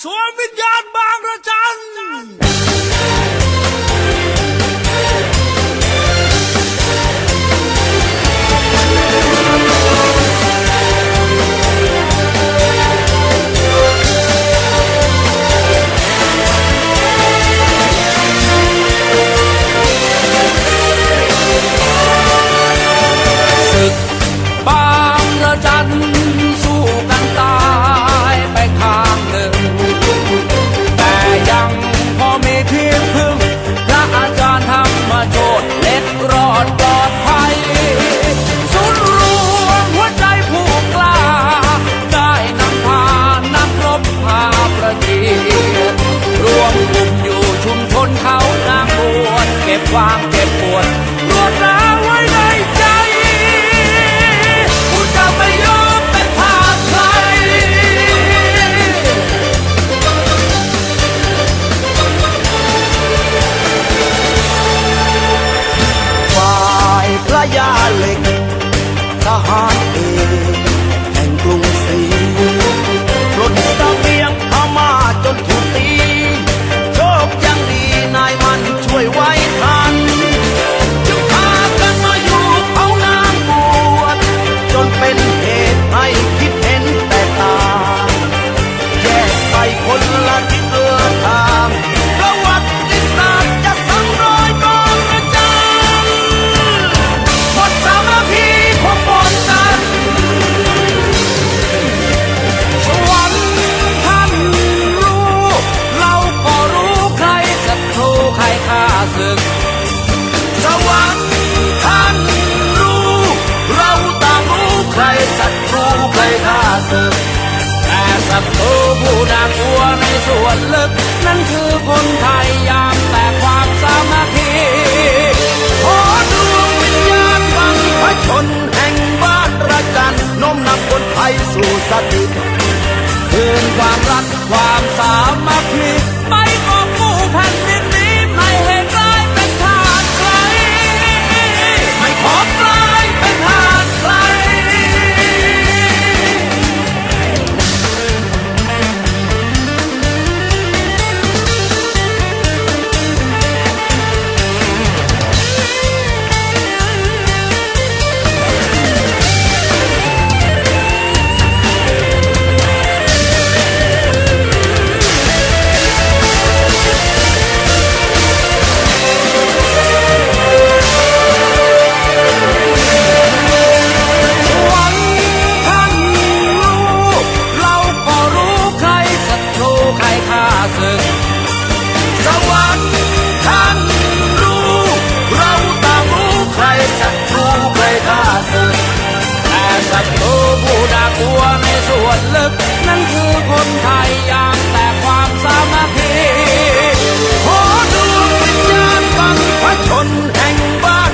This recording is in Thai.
สวมวิญญาณบางระจัน ความเจ็บปวดรวดร้าวไว้ในใจคุณจะไม่ยอมเป็นทาสใคร ฝ่ายพระยาเหล็กทหาร ส่วนลึก นั้นคือคนไทยยามแต่ความสามัคคีขอดวงวิญญาณบังพชนแห่งบ้านระจันน้มนำคนไทยสู่สติคืนความรักความสามัคคีไปกอบกู้แผ่นดิน